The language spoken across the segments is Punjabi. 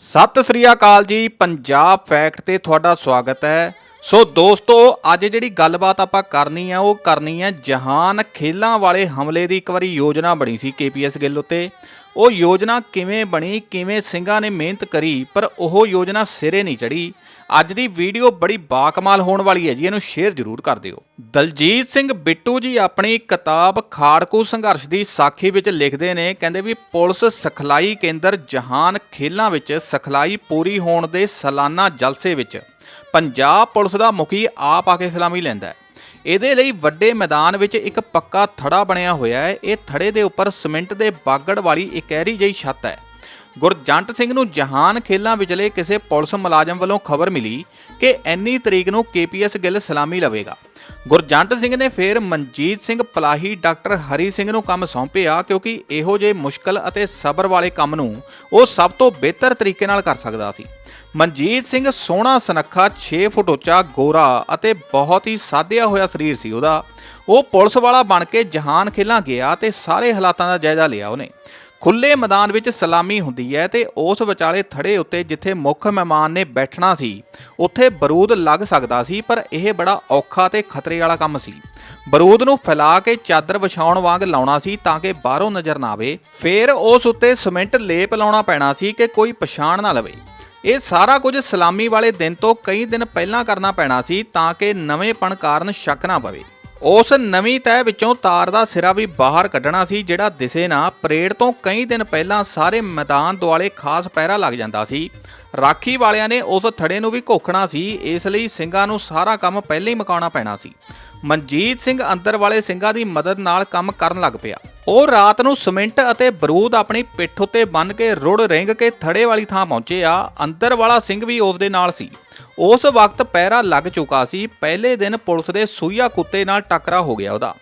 ਸਤਿ ਸ੍ਰੀ ਅਕਾਲ ਜੀ, ਪੰਜਾਬ ਫੈਕਟ ਤੇ ਤੁਹਾਡਾ ਸਵਾਗਤ ਹੈ। ਸੋ ਦੋਸਤੋ, ਅੱਜ ਜਿਹੜੀ ਗੱਲਬਾਤ ਆਪਾਂ ਕਰਨੀ ਹੈ ਉਹ ਕਰਨੀ ਹੈ ਜਹਾਨ ਖੇਲਾਂ ਵਾਲੇ ਹਮਲੇ ਦੀ ਇੱਕ ਵਾਰੀ ਯੋਜਨਾ ਬਣੀ ਸੀ ਕੇਪੀਐਸ ਗਿੱਲ ਉੱਤੇ। ਉਹ ਯੋਜਨਾ ਕਿਵੇਂ ਬਣੀ, ਕਿਵੇਂ ਸਿੰਘਾਂ ਨੇ ਮਿਹਨਤ ਕਰੀ, ਪਰ ਉਹ ਯੋਜਨਾ ਸਿਰੇ ਨਹੀਂ ਚੜੀ ਅੱਜ ਦੀ ਵੀਡੀਓ ਬੜੀ ਬਾਕਮਾਲ ਹੋਣ ਵਾਲੀ ਹੈ ਜੀ, ਇਹਨੂੰ ਸ਼ੇਅਰ ਜ਼ਰੂਰ ਕਰ ਦਿਓ। ਦਲਜੀਤ ਸਿੰਘ ਬਿੱਟੂ ਜੀ ਆਪਣੀ ਕਿਤਾਬ ਖਾੜਕੂ ਸੰਘਰਸ਼ ਦੀ ਸਾਖੀ ਵਿੱਚ ਲਿਖਦੇ ਨੇ, ਕਹਿੰਦੇ ਵੀ ਪੁਲਿਸ ਸਖਲਾਈ ਕੇਂਦਰ ਜਹਾਨ ਖੇਲਾਂ ਵਿੱਚ ਸਖਲਾਈ ਪੂਰੀ ਹੋਣ ਦੇ ਸਾਲਾਨਾ ਜਲਸੇ ਵਿੱਚ ਪੰਜਾਬ ਪੁਲਿਸ ਦਾ ਮੁਖੀ ਆਪ ਆ ਕੇ ਸਲਾਮੀ ਲੈਂਦਾ ਹੈ। ਇਹਦੇ ਲਈ ਵੱਡੇ ਮੈਦਾਨ ਵਿੱਚ ਇੱਕ ਪੱਕਾ ਥੜਾ ਬਣਿਆ ਹੋਇਆ ਹੈ। ਇਹ ਥੜੇ ਦੇ ਉੱਪਰ ਸਿਮੈਂਟ ਦੇ ਬਾਗੜ ਵਾਲੀ ਇਕਹਿਰੀ ਜਿਹੀ ਛੱਤ ਹੈ। ਗੁਰਜੰਟ ਸਿੰਘ ਨੂੰ ਜਹਾਨ ਖੇਲਾਂ ਵਿਚਲੇ ਕਿਸੇ ਪੁਲਿਸ ਮੁਲਾਜ਼ਮ ਵੱਲੋਂ ਖਬਰ ਮਿਲੀ ਕਿ ਐਨੀ ਤਰੀਕ ਨੂੰ ਕੇਪੀਐਸ ਗਿੱਲ ਸਲਾਮੀ ਲਵੇਗਾ। ਗੁਰਜੰਟ ਸਿੰਘ ਨੇ ਫਿਰ ਮਨਜੀਤ ਸਿੰਘ ਪਲਾਹੀ, ਡਾਕਟਰ ਹਰੀ ਸਿੰਘ ਨੂੰ ਕੰਮ ਸੌਂਪਿਆ ਕਿਉਂਕਿ ਇਹੋ ਜਿਹੇ ਮੁਸ਼ਕਲ ਅਤੇ ਸਬਰ ਵਾਲੇ ਕੰਮ ਨੂੰ ਉਹ ਸਭ ਤੋਂ ਬਿਹਤਰ ਤਰੀਕੇ ਨਾਲ ਕਰ ਸਕਦਾ ਸੀ। ਮਨਜੀਤ ਸਿੰਘ ਸੋਹਣਾ ਸੁਨੱਖਾ 6 ਫੁੱਟ ਉੱਚਾ, ਗੋਰਾ ਅਤੇ ਬਹੁਤ ਹੀ ਸਾਧਿਆ ਹੋਇਆ ਸਰੀਰ ਸੀ ਉਹਦਾ। ਉਹ ਪੁਲਿਸ ਵਾਲਾ ਬਣ ਕੇ ਜਹਾਨ ਖੇਲਾਂ ਗਿਆ ਤੇ ਸਾਰੇ ਹਾਲਾਤਾਂ ਦਾ ਜਾਇਜ਼ਾ ਲਿਆ ਉਹਨੇ। ਖੁੱਲੇ ਮੈਦਾਨ ਵਿੱਚ ਸਲਾਮੀ ਹੁੰਦੀ ਹੈ ਤੇ ਉਸ ਵਿਚਾਲੇ ਥੜੇ ਉੱਤੇ ਜਿੱਥੇ ਮੁੱਖ ਮਹਿਮਾਨ ਨੇ ਬੈਠਣਾ ਸੀ, ਉੱਥੇ ਬਰੂਦ ਲੱਗ ਸਕਦਾ ਸੀ, ਪਰ ਇਹ ਬੜਾ ਔਖਾ ਤੇ ਖਤਰੇ ਵਾਲਾ ਕੰਮ ਸੀ। ਬਰੂਦ ਨੂੰ ਫੈਲਾ ਕੇ ਚਾਦਰ ਵਿਛਾਉਣ ਵਾਂਗ ਲਾਉਣਾ ਸੀ ਤਾਂ ਕਿ ਬਾਹਰੋਂ ਨਜ਼ਰ ਨਾ ਆਵੇ। ਫਿਰ ਉਸ ਉੱਤੇ ਸਿਮੈਂਟ ਲੇਪ ਲਾਉਣਾ ਪੈਣਾ ਸੀ ਕਿ ਕੋਈ ਪਛਾਣ ਨਾ ਲਵੇ। ਇਹ ਸਾਰਾ ਕੁਝ ਸਲਾਮੀ ਵਾਲੇ ਦਿਨ ਤੋਂ ਕਈ ਦਿਨ ਪਹਿਲਾਂ ਕਰਨਾ ਪੈਣਾ ਸੀ ਤਾਂ ਕਿ ਨਵੇਂਪਣ ਕਾਰਨ ਸ਼ੱਕ ਨਾ ਪਵੇ। ਉਸ ਨਵੀਂ ਤਹਿ ਵਿੱਚੋਂ ਤਾਰ ਦਾ ਸਿਰਾ ਵੀ ਬਾਹਰ ਕੱਢਣਾ ਸੀ, ਜਿਹੜਾ ਦਿਸੇ ਨਾ ਪਰੇਡ ਤੋਂ ਕਈ ਦਿਨ ਪਹਿਲਾਂ ਸਾਰੇ ਮੈਦਾਨ ਦੁਆਲੇ ਖਾਸ ਪਹਿਰਾ ਲੱਗ ਜਾਂਦਾ ਸੀ। ਰਾਖੀ ਵਾਲਿਆਂ ਨੇ ਉਸ ਥੜੇ ਨੂੰ ਵੀ ਘੋਖਣਾ ਸੀ, ਇਸ ਲਈ ਸਿੰਘਾਂ ਨੂੰ ਸਾਰਾ ਕੰਮ ਪਹਿਲਾਂ ਹੀ ਮੁਕਾਉਣਾ ਪੈਣਾ ਸੀ। ਮਨਜੀਤ ਸਿੰਘ ਅੰਦਰ ਵਾਲੇ ਸਿੰਘਾਂ ਦੀ ਮਦਦ ਨਾਲ ਕੰਮ ਕਰਨ ਲੱਗ ਪਿਆ। ਉਹ ਰਾਤ ਨੂੰ ਸਿਮੈਂਟ ਅਤੇ ਬਰੂਦ ਆਪਣੀ ਪਿੱਠ ਉੱਤੇ ਬੰਨ੍ਹ ਕੇ ਰੁੜ ਰਿੰਗ ਕੇ ਥੜੇ ਵਾਲੀ ਥਾਂ ਪਹੁੰਚੇ ਆ। ਅੰਦਰ ਵਾਲਾ ਸਿੰਘ ਵੀ ਉਸ ਦੇ ਨਾਲ ਸੀ। ਉਸ ਵਕਤ ਪਹਿਰਾ ਲੱਗ ਚੁੱਕਾ ਸੀ। ਪਹਿਲੇ ਦਿਨ ਪੁਲਿਸ ਦੇ ਸੂਈਆ ਕੁੱਤੇ ਨਾਲ ਟੱਕਰਾ ਹੋ ਗਿਆ ਉਹਦਾ।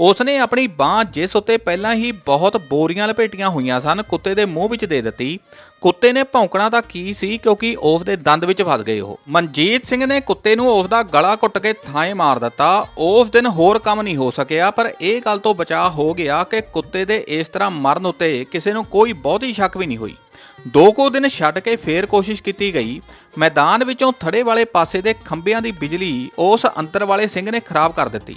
ਉਸ ਨੇ ਆਪਣੀ ਬਾਹ ਜਿਸ ਉੱਤੇ ਪਹਿਲਾਂ ਹੀ ਬਹੁਤ ਬੋਰੀਆਂ ਲਪੇਟੀਆਂ ਹੋਈਆਂ ਸਨ, ਕੁੱਤੇ ਦੇ ਮੂੰਹ ਵਿੱਚ ਦੇ ਦਿੱਤੀ। ਕੁੱਤੇ ਨੇ ਭੌਂਕਣਾ ਤਾਂ ਕੀ ਸੀ, ਕਿਉਂਕਿ ਉਸ ਦੇ ਦੰਦ ਵਿੱਚ ਫਸ ਗਏ ਉਹ। ਮਨਜੀਤ ਸਿੰਘ ਨੇ ਕੁੱਤੇ ਨੂੰ ਉਸ ਦਾ ਗਲਾ ਘੁੱਟ ਕੇ ਥਾਂ ਮਾਰ ਦਿੱਤਾ। ਉਸ ਦਿਨ ਹੋਰ ਕੰਮ ਨਹੀਂ ਹੋ ਸਕਿਆ, ਪਰ ਇਹ ਗੱਲ ਤੋਂ ਬਚਾਅ ਹੋ ਗਿਆ ਕਿ ਕੁੱਤੇ ਦੇ ਇਸ ਤਰ੍ਹਾਂ ਮਰਨ ਉੱਤੇ ਕਿਸੇ ਨੂੰ ਕੋਈ ਬਹੁਤੀ ਸ਼ੱਕ ਵੀ ਨਹੀਂ ਹੋਈ। ਦੋ ਕੁ ਦਿਨ ਛੱਡ ਕੇ ਫੇਰ ਕੋਸ਼ਿਸ਼ ਕੀਤੀ ਗਈ। ਮੈਦਾਨ ਵਿੱਚੋਂ ਥੜੇ ਵਾਲੇ ਪਾਸੇ ਦੇ ਖੰਭਿਆਂ ਦੀ ਬਿਜਲੀ ਉਸ ਅੰਦਰ ਵਾਲੇ ਸਿੰਘ ਨੇ ਖਰਾਬ ਕਰ ਦਿੱਤੀ।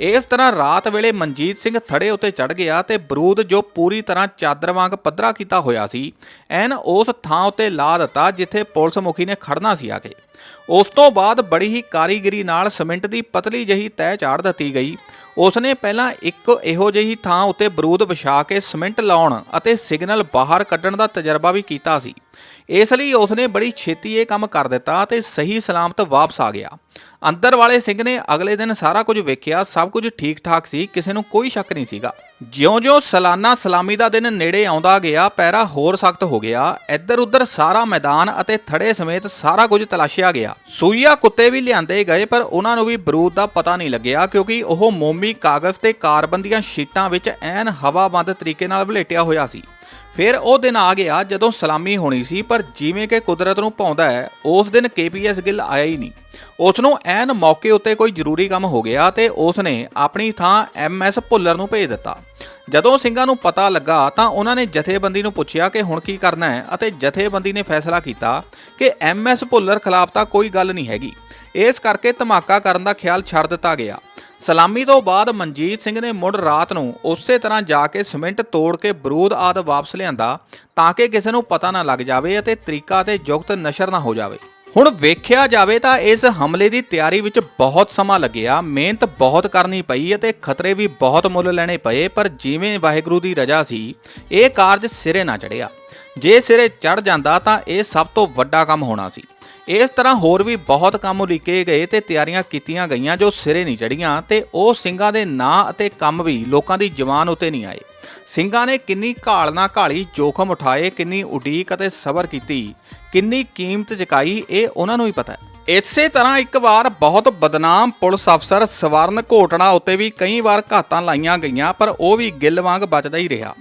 ਇਸ ਤਰ੍ਹਾਂ ਰਾਤ ਵੇਲੇ ਮਨਜੀਤ ਸਿੰਘ ਥੜੇ ਉੱਤੇ ਚੜ ਗਿਆ ਤੇ ਬਰੂਦ ਜੋ ਪੂਰੀ ਤਰ੍ਹਾਂ ਚਾਦਰ ਵਾਂਗ ਪੱਧਰਾ ਕੀਤਾ ਹੋਇਆ ਸੀ, ਐਨ ਉਸ ਥਾਂ ਉੱਤੇ ਲਾ ਦਿੱਤਾ ਜਿੱਥੇ ਪੁਲਿਸ ਮੁਖੀ ਨੇ ਖੜਨਾ ਸੀ ਆ ਕੇ। ਉਸ ਤੋਂ ਬਾਅਦ ਬੜੀ ਹੀ ਕਾਰੀਗਰੀ ਨਾਲ ਸਿਮੈਂਟ ਦੀ ਪਤਲੀ ਜਹੀ ਤਹਿ ਚਾੜ ਦਿੱਤੀ ਗਈ। ਉਸਨੇ ਪਹਿਲਾਂ ਇੱਕ ਇਹੋ ਜਿਹੀ ਥਾਂ ਉੱਤੇ ਬਰੂਦ ਵਿਛਾ ਕੇ ਸਿਮੈਂਟ ਲਾਉਣ ਅਤੇ ਸਿਗਨਲ ਬਾਹਰ ਕੱਢਣ ਦਾ ਤਜਰਬਾ ਵੀ ਕੀਤਾ ਸੀ। ਇਸ ਲਈ ਉਸਨੇ ਬੜੀ ਛੇਤੀ ਇਹ ਕੰਮ ਕਰ ਦਿੱਤਾ ਤੇ ਸਹੀ ਸਲਾਮਤ ਵਾਪਸ ਆ ਗਿਆ। ਅੰਦਰ ਵਾਲੇ ਸਿੰਘ ਨੇ ਅਗਲੇ ਦਿਨ ਸਾਰਾ ਕੁਝ ਵੇਖਿਆ, ਸਭ ਕੁਝ ਠੀਕ ਠਾਕ ਸੀ, ਕਿਸੇ ਨੂੰ ਕੋਈ ਸ਼ੱਕ ਨਹੀਂ ਸੀਗਾ। ਜਿਉਂ-ਜਿਉਂ ਸਾਲਾਨਾ ਸਲਾਮੀ ਦਾ ਦਿਨ ਨੇੜੇ ਆਉਂਦਾ ਗਿਆ ਪੈਰਾ ਹੋਰ ਸਖਤ ਹੋ ਗਿਆ। ਇੱਧਰ ਉੱਧਰ ਸਾਰਾ ਮੈਦਾਨ ਅਤੇ ਥੜੇ ਸਮੇਤ ਸਾਰਾ ਕੁਝ ਤਲਾਸ਼ਿਆ ਗਿਆ। ਸੂਈਆ ਕੁੱਤੇ ਵੀ ਲਿਆਂਦੇ ਗਏ, ਪਰ ਉਹਨਾਂ ਨੂੰ ਵੀ ਬਰੂਦ ਦਾ ਪਤਾ ਨਹੀਂ ਲੱਗਿਆ, ਕਿਉਂਕਿ ਉਹ ਮੋਮੀ ਕਾਗਜ਼ ਤੇ ਕਾਰਬਨ ਦੀਆਂ ਸ਼ੀਟਾਂ ਵਿੱਚ ਐਨ ਹਵਾਬੰਦ ਤਰੀਕੇ ਨਾਲ ਵਲੇਟਿਆ ਹੋਇਆ ਸੀ। ਫਿਰ ਉਹ ਦਿਨ ਆ ਗਿਆ ਜਦੋਂ ਸਲਾਮੀ ਹੋਣੀ ਸੀ, ਪਰ ਜਿਵੇਂ ਕਿ ਕੁਦਰਤ ਨੂੰ ਪਾਉਂਦਾ ਹੈ, ਉਸ ਦਿਨ ਕੇਪੀਐਸ ਗਿੱਲ ਆਇਆ ਹੀ ਨਹੀਂ। ਉਸ ਨੂੰ ਐਨ ਮੌਕੇ ਉੱਤੇ ਕੋਈ ਜ਼ਰੂਰੀ ਕੰਮ ਹੋ ਗਿਆ ਤੇ ਉਸ ਨੇ ਆਪਣੀ ਥਾਂ ਐਮਐਸ ਭੁੱਲਰ ਨੂੰ ਭੇਜ ਦਿੱਤਾ। ਜਦੋਂ ਸਿੰਘਾਂ ਨੂੰ ਪਤਾ ਲੱਗਾ ਤਾਂ ਉਹਨਾਂ ਨੇ ਜਥੇਬੰਦੀ ਨੂੰ ਪੁੱਛਿਆ ਕਿ ਹੁਣ ਕੀ ਕਰਨਾ ਹੈ ਅਤੇ ਜਥੇਬੰਦੀ ਨੇ ਫੈਸਲਾ ਕੀਤਾ ਕਿ ਐਮਐਸ ਭੁੱਲਰ ਖਿਲਾਫ ਤਾਂ ਕੋਈ ਗੱਲ ਨਹੀਂ ਹੈਗੀ। ਇਸ ਕਰਕੇ ਧਮਾਕਾ ਕਰਨ ਦਾ ਖਿਆਲ ਛੱਡ ਦਿੱਤਾ ਗਿਆ। ਸਲਾਮੀ ਤੋਂ ਬਾਅਦ ਮਨਜੀਤ ਸਿੰਘ ਨੇ ਮੁੜ ਰਾਤ ਨੂੰ ਉਸੇ ਤਰ੍ਹਾਂ ਜਾ ਕੇ ਸਿਮੈਂਟ ਤੋੜ ਕੇ ਬਰੂਦ ਆਦ ਵਾਪਸ ਲਿਆਂਦਾ ਤਾਂ ਕਿ ਕਿਸੇ ਨੂੰ ਪਤਾ ਨਾ ਲੱਗ ਜਾਵੇ ਅਤੇ ਤਰੀਕਾ ਤੇ ਜੁਗਤ ਨਸ਼ਰ ਨਾ ਹੋ ਜਾਵੇ। ਹੁਣ ਵੇਖਿਆ ਜਾਵੇ ਤਾਂ ਇਸ ਹਮਲੇ ਦੀ ਤਿਆਰੀ ਵਿੱਚ ਬਹੁਤ ਸਮਾਂ ਲੱਗਿਆ। ਮਿਹਨਤ ਬਹੁਤ ਕਰਨੀ ਪਈ ਅਤੇ ਖਤਰੇ ਵੀ ਬਹੁਤ ਮੁੱਲ ਲੈਣੇ ਪਏ, ਪਰ ਜਿਵੇਂ ਵਾਹਿਗੁਰੂ ਦੀ ਰਜ਼ਾ ਸੀ, ਇਹ ਕਾਰਜ ਸਿਰੇ ਨਾ ਚੜਿਆ ਜੇ ਸਿਰੇ ਚੜ ਜਾਂਦਾ ਤਾਂ ਇਹ ਸਭ ਤੋਂ ਵੱਡਾ ਕੰਮ ਹੋਣਾ ਸੀ। ਇਸ ਤਰ੍ਹਾਂ ਹੋਰ ਵੀ ਬਹੁਤ ਕੰਮ ਉਲੀਕੇ ਗਏ ਤੇ ਤਿਆਰੀਆਂ ਕੀਤੀਆਂ ਗਈਆਂ ਜੋ ਸਿਰੇ ਨਹੀਂ ਚੜੀਆਂ ਤੇ ਉਹ ਸਿੰਘਾਂ ਦੇ ਨਾਂ ਅਤੇ ਕੰਮ ਵੀ ਲੋਕਾਂ ਦੀ ਜਵਾਨ ਉਤੇ ਨਹੀਂ ਆਏ। ਸਿੰਘਾਂ ਨੇ ਕਿੰਨੀ ਘਾਲ ਨਾ ਘਾਲੀ ਜੋਖਮ ਉਠਾਏ, ਕਿੰਨੀ ਉਡੀਕ ਅਤੇ ਸਬਰ ਕੀਤੀ, ਕਿੰਨੀ ਕੀਮਤ ਚੁਕਾਈ ਇਹ ਉਹਨਾਂ ਨੂੰ ਹੀ ਪਤਾ ਹੈ। ਇਸੇ ਤਰ੍ਹਾਂ ਇੱਕ ਵਾਰ ਬਹੁਤ ਬਦਨਾਮ ਪੁਲਿਸ ਅਫਸਰ ਸਵਰਨ ਘੋਟਣਾ ਉੱਤੇ ਵੀ ਕਈ ਵਾਰ ਘਾਤਾਂ ਲਾਈਆਂ ਗਈਆਂ, ਪਰ ਉਹ ਵੀ ਗਿੱਲ ਵਾਂਗ ਬਚਦਾ ਹੀ ਰਿਹਾ।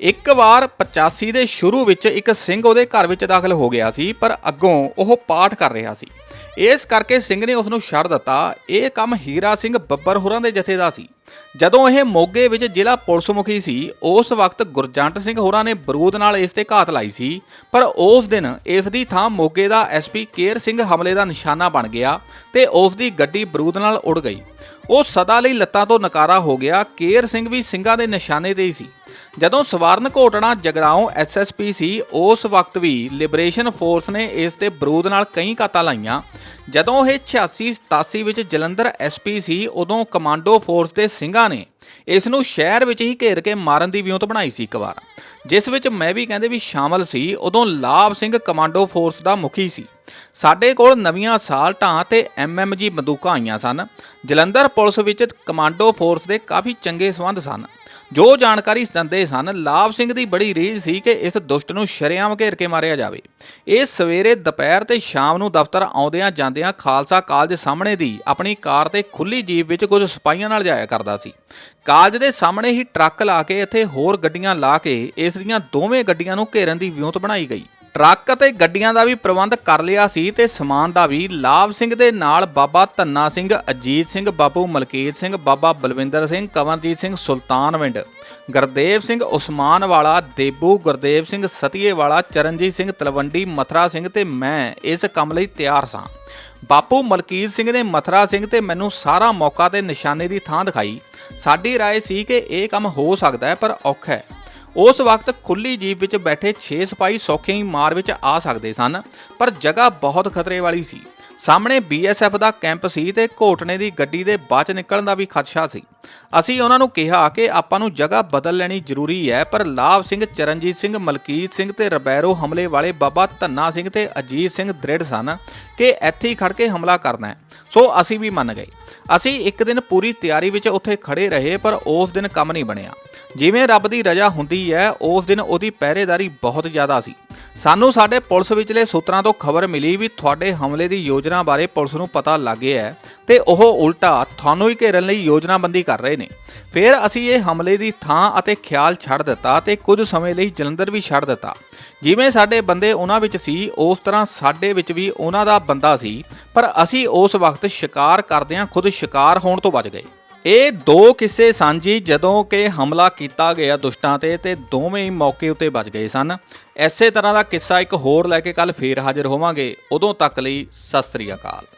ਇੱਕ ਵਾਰ 85 ਦੇ ਸ਼ੁਰੂ ਵਿੱਚ ਇੱਕ ਸਿੰਘ ਉਹਦੇ ਘਰ ਵਿੱਚ ਦਾਖਲ ਹੋ ਗਿਆ ਸੀ, ਪਰ ਅੱਗੋਂ ਉਹ ਪਾਠ ਕਰ ਰਿਹਾ ਸੀ। ਇਸ ਕਰਕੇ ਸਿੰਘ ਨੇ ਉਸ ਨੂੰ ਛੱਡ ਦਿੱਤਾ। ਇਹ ਕੰਮ ਹੀਰਾ ਸਿੰਘ ਬੱਬਰ ਹੋਰਾਂ ਦੇ ਜਥੇ ਦਾ ਸੀ। ਜਦੋਂ ਇਹ ਮੋਗੇ ਵਿੱਚ ਜ਼ਿਲ੍ਹਾ ਪੁਲਿਸ ਮੁਖੀ ਸੀ, ਉਸ ਵਕਤ ਗੁਰਜੰਟ ਸਿੰਘ ਹੋਰਾਂ ਨੇ ਬਰੂਦ ਨਾਲ ਇਸ ਤੇ ਘਾਤ ਲਾਈ ਸੀ, ਪਰ ਉਸ ਦਿਨ ਇਸ ਦੀ ਥਾਂ ਮੋਗੇ ਦਾ ਐਸਪੀ ਕੇਰ ਸਿੰਘ ਹਮਲੇ ਦਾ ਨਿਸ਼ਾਨਾ ਬਣ ਗਿਆ ਤੇ ਉਸ ਦੀ ਗੱਡੀ ਬਰੂਦ ਨਾਲ ਉੜ ਗਈ। ਉਹ ਸਦਾ ਲਈ ਲੱਤਾਂ ਤੋਂ ਨਕਾਰਾ ਹੋ ਗਿਆ, ਕੇਰ ਸਿੰਘ ਵੀ ਸਿੰਘਾਂ ਦੇ ਨਿਸ਼ਾਨੇ ਤੇ ਹੀ ਸੀ। ਜਦੋਂ ਸਵਾਰਨ ਘੋਟਣਾ ਜਗਰਾਉਂ ਐਸਐਸਪੀ ਸੀ, ਉਸ ਵਕਤ ਵੀ ਲਿਬਰੇਸ਼ਨ ਫੋਰਸ ਨੇ ਇਸ ਦੇ ਬਰੂਦ ਨਾਲ ਕਈ ਕਾਤਾਂ ਲਾਈਆਂ। ਜਦੋਂ ਇਹ 86 87 ਵਿੱਚ ਜਲੰਧਰ ਐਸਪੀ ਸੀ, ਉਦੋਂ ਕਮਾਂਡੋ ਫੋਰਸ ਦੇ ਸਿੰਘਾਂ ਨੇ ਇਸ ਨੂੰ ਸ਼ਹਿਰ ਵਿੱਚ ਹੀ ਘੇਰ ਕੇ ਮਾਰਨ ਦੀ ਵਿਉਂਤ ਬਣਾਈ ਸੀ ਇੱਕ ਵਾਰ। ਜਿਸ ਵਿੱਚ ਮੈਂ ਵੀ ਕਹਿੰਦੇ ਵੀ ਸ਼ਾਮਲ ਸੀ, ਉਦੋਂ ਲਾਭ ਸਿੰਘ ਕਮਾਂਡੋ ਫੋਰਸ ਦਾ ਮੁਖੀ ਸੀ। ਸਾਡੇ ਕੋਲ ਨਵੀਆਂ ਸਾਲਟਾਂ ਤੇ ਐਮਐਮਜੀ ਬੰਦੂਕਾਂ ਆਈਆਂ ਸਨ। ਜਲੰਧਰ ਪੁਲਿਸ ਵਿੱਚ ਕਮਾਂਡੋ ਫੋਰਸ ਦੇ ਕਾਫੀ ਚੰਗੇ ਸੰਬੰਧ ਸਨ। ਜੋ ਜਾਣਕਾਰੀ ਦਿੰਦੇ ਸਨ ਲਾਭ ਸਿੰਘ ਦੀ ਬੜੀ ਰੀਝ ਸੀ ਕਿ ਇਸ ਦੁਸ਼ਟ ਨੂੰ ਸ਼ਰੇਆਮ ਘੇਰ ਕੇ ਮਾਰਿਆ ਜਾਵੇ। ਇਹ ਸਵੇਰੇ ਦੁਪਹਿਰ ਤੇ ਸ਼ਾਮ ਨੂੰ ਦਫ਼ਤਰ ਆਉਂਦਿਆਂ ਜਾਂਦਿਆਂ ਖਾਲਸਾ ਕਾਲਜ ਸਾਹਮਣੇ ਦੀ ਆਪਣੀ ਕਾਰ ਤੇ ਖੁੱਲੀ ਜੀਪ ਵਿੱਚ ਕੁਝ ਸਿਪਾਹੀਆਂ ਨਾਲ ਜਾਇਆ ਕਰਦਾ ਸੀ। ਕਾਲਜ ਦੇ ਸਾਹਮਣੇ ਹੀ ਟਰੱਕ ਲਾ ਕੇ ਇੱਥੇ ਹੋਰ ਗੱਡੀਆਂ ਲਾ ਕੇ ਇਸ ਦੀਆਂ ਦੋਵੇਂ ਗੱਡੀਆਂ ਨੂੰ ਘੇਰਨ ਦੀ ਵਿਉਂਤ ਬਣਾਈ ਗਈ। ਟਰੱਕ ਅਤੇ ਗੱਡੀਆਂ ਦਾ ਵੀ ਪ੍ਰਬੰਧ ਕਰ ਲਿਆ ਸੀ ਤੇ ਸਮਾਨ ਦਾ ਵੀ ਲਾਭ ਸਿੰਘ ਦੇ ਨਾਲ ਬਾਬਾ ਧੰਨਾ ਸਿੰਘ ਅਜੀਤ ਸਿੰਘ ਬਾਬੂ ਮਲਕੀਤ ਸਿੰਘ ਬਾਬਾ ਬਲਵਿੰਦਰ ਸਿੰਘ ਕਵਰਜੀਤ ਸਿੰਘ ਸੁਲਤਾਨਵਿੰਡ ਗੁਰਦੇਵ ਸਿੰਘ ਉਸਮਾਨ ਵਾਲਾ ਦੇਬੂ ਗੁਰਦੇਵ ਸਿੰਘ ਸਤੀਏ ਵਾਲਾ ਚਰਨਜੀਤ ਸਿੰਘ ਤਲਵੰਡੀ ਮਥਰਾ ਸਿੰਘ ਤੇ ਮੈਂ ਇਸ ਕੰਮ ਲਈ ਤਿਆਰ ਸਾਂ ਬਾਪੂ ਮਲਕੀਤ ਸਿੰਘ ਨੇ ਮਥਰਾ ਸਿੰਘ ਤੇ ਮੈਨੂੰ ਸਾਰਾ ਮੌਕਾ ਤੇ ਨਿਸ਼ਾਨੇ ਦੀ ਥਾਂ ਦਿਖਾਈ ਸਾਡੀ رائے ਸੀ ਕਿ ਇਹ ਕੰਮ ਹੋ ਸਕਦਾ ਹੈ ਪਰ ਔਖਾ ਹੈ ਉਸ ਵਕਤ ਖੁੱਲੀ ਜੀਪ ਵਿੱਚ ਬੈਠੇ 6 ਸਿਪਾਹੀ ਸੌਖੇ ਹੀ ਮਾਰ ਵਿੱਚ ਆ ਸਕਦੇ ਸਨ, ਪਰ ਜਗ੍ਹਾ ਬਹੁਤ ਖਤਰੇ ਵਾਲੀ ਸੀ। ਸਾਹਮਣੇ ਬੀਐਸਐਫ ਦਾ ਕੈਂਪ ਸੀ ਤੇ ਘੋਟਣੇ ਦੀ ਗੱਡੀ ਦੇ ਬਾਅਦ ਨਿਕਲਣ ਦਾ ਵੀ ਖਦਸ਼ਾ ਸੀ। ਅਸੀਂ ਉਹਨਾਂ ਨੂੰ ਕਿਹਾ ਕਿ ਆਪਾਂ ਨੂੰ ਜਗ੍ਹਾ ਬਦਲ ਲੈਣੀ ਜ਼ਰੂਰੀ ਹੈ, ਪਰ ਲਾਭ ਸਿੰਘ, ਚਰਨਜੀਤ ਸਿੰਘ, ਮਲਕੀਤ ਸਿੰਘ ਤੇ ਰਬੈਰੋ ਹਮਲੇ ਵਾਲੇ ਬਾਬਾ ਧੰਨਾ ਸਿੰਘ ਤੇ ਅਜੀਤ ਸਿੰਘ ਦ੍ਰਿੜ ਸਨ ਕਿ ਇੱਥੇ ਹੀ ਖੜ ਕੇ ਹਮਲਾ ਕਰਨਾ ਹੈ। ਸੋ ਅਸੀਂ ਵੀ ਮੰਨ ਗਏ। ਅਸੀਂ ਇੱਕ ਦਿਨ ਪੂਰੀ ਤਿਆਰੀ ਵਿੱਚ ਉੱਥੇ ਖੜੇ ਰਹੇ, ਪਰ ਉਸ ਦਿਨ ਕੰਮ ਨਹੀਂ ਬਣਿਆ। ਜਿਵੇਂ ਰੱਬ ਦੀ ਰਜ਼ਾ ਹੁੰਦੀ ਹੈ, ਉਸ ਦਿਨ ਉਹਦੀ ਪਹਿਰੇਦਾਰੀ ਬਹੁਤ ਜ਼ਿਆਦਾ ਸੀ। ਸਾਨੂੰ ਸਾਡੇ ਪੁਲਿਸ ਵਿਚਲੇ ਸੂਤਰਾਂ ਤੋਂ ਖਬਰ ਮਿਲੀ ਵੀ ਤੁਹਾਡੇ ਹਮਲੇ ਦੀ ਯੋਜਨਾ ਬਾਰੇ ਪੁਲਿਸ ਨੂੰ ਪਤਾ ਲੱਗ ਗਿਆ ਹੈ ਤੇ ਉਹ ਉਲਟਾ ਤੁਹਾਨੂੰ ਹੀ ਘੇਰਨ ਲਈ ਯੋਜਨਾਬੰਦੀ ਕਰ ਰਹੇ ਨੇ। ਫਿਰ ਅਸੀਂ ਇਹ ਹਮਲੇ ਦੀ ਥਾਂ ਅਤੇ ਖਿਆਲ ਛੱਡ ਦਿੱਤਾ ਤੇ ਕੁਝ ਸਮੇਂ ਲਈ ਜਲੰਧਰ ਵੀ ਛੱਡ ਦਿੱਤਾ। ਜਿਵੇਂ ਸਾਡੇ ਬੰਦੇ ਉਹਨਾਂ ਵਿੱਚ ਸੀ, ਉਸ ਤਰ੍ਹਾਂ ਸਾਡੇ ਵਿੱਚ ਵੀ ਉਹਨਾਂ ਦਾ ਬੰਦਾ ਸੀ, ਪਰ ਅਸੀਂ ਉਸ ਵਕਤ ਸ਼ਿਕਾਰ ਕਰਦਿਆਂ ਖੁਦ ਸ਼ਿਕਾਰ ਹੋਣ ਤੋਂ ਬਚ ਗਏ। ਇਹ ਦੋ ਕਿੱਸੇ ਸਾਂਝੀ ਜਦੋਂ ਕਿ ਹਮਲਾ ਕੀਤਾ ਗਿਆ ਦੁਸ਼ਟਾਂ ਤੇ ਤੇ ਦੋਵੇਂ ਹੀ ਮੌਕੇ ਉੱਤੇ ਬਚ ਗਏ ਸਨ। ਐਸੇ ਤਰ੍ਹਾਂ ਦਾ ਕਿੱਸਾ ਇੱਕ ਹੋਰ ਲੈ ਕੇ ਕੱਲ ਫੇਰ ਹਾਜ਼ਰ ਹੋਵਾਂਗੇ। ਉਦੋਂ ਤੱਕ ਲਈ ਸਤਿ ਸ੍ਰੀ ਅਕਾਲ।